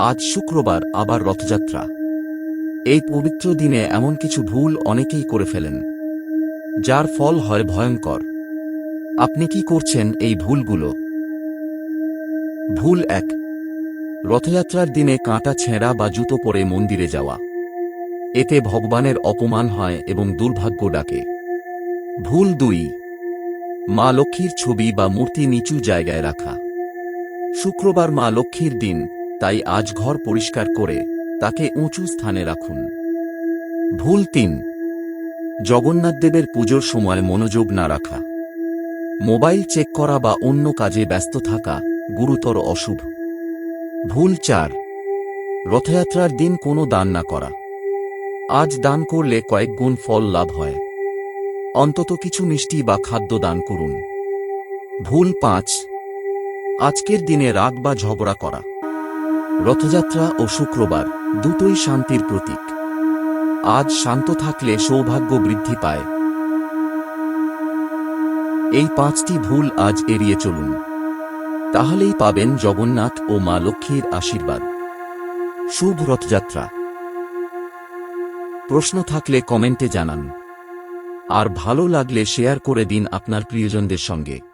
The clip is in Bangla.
আজ শুক্রবার আবার রথযাত্রা। এই পবিত্র দিনে এমন কিছু ভুল অনেকেই করে ফেলেন, যার ফল হয় ভয়ঙ্কর। আপনি কি করছেন এই ভুলগুলো? ভুল এক। রথযাত্রার দিনে কাঁটা ছেঁড়া বা জুতো পরে মন্দিরে যাওয়া। এতে ভগবানের অপমান হয় এবং দুর্ভাগ্য ডাকে। ভুল দুই। মা লক্ষ্মীর ছবি বা মূর্তি নিচু জায়গায় রাখা। শুক্রবার মা লক্ষ্মীর দিন। তাই আজ ঘর পরিষ্কার করে তাকে উঁচু স্থানে রাখুন। ভুল তিন। জগন্নাথদেবের পুজোর সময় মনোযোগ না রাখা। মোবাইল চেক করা বা অন্য কাজে ব্যস্ত থাকা গুরুতর অশুভ। ভুল চার। রথযাত্রার দিন কোনো দান না করা। আজ দান করলে কয়েক গুণ ফল লাভ হয়। অন্তত কিছু মিষ্টি বা খাদ্য দান করুন। ভুল পাঁচ। আজকের দিনে রাগ বা ঝগড়া করা। রথযাত্রা ও শুক্রবার দুটোই শান্তির প্রতীক। আজ শান্ত থাকলে সৌভাগ্য বৃদ্ধি পায়। এই পাঁচটি ভুল আজ এড়িয়ে চলুন। তাহলেই পাবেন জগন্নাথ ও মা লক্ষ্মীর আশীর্বাদ। শুভ রথযাত্রা। প্রশ্ন থাকলে কমেন্টে জানান। আর ভালো লাগলে শেয়ার করে দিন আপনার প্রিয়জনদের সঙ্গে।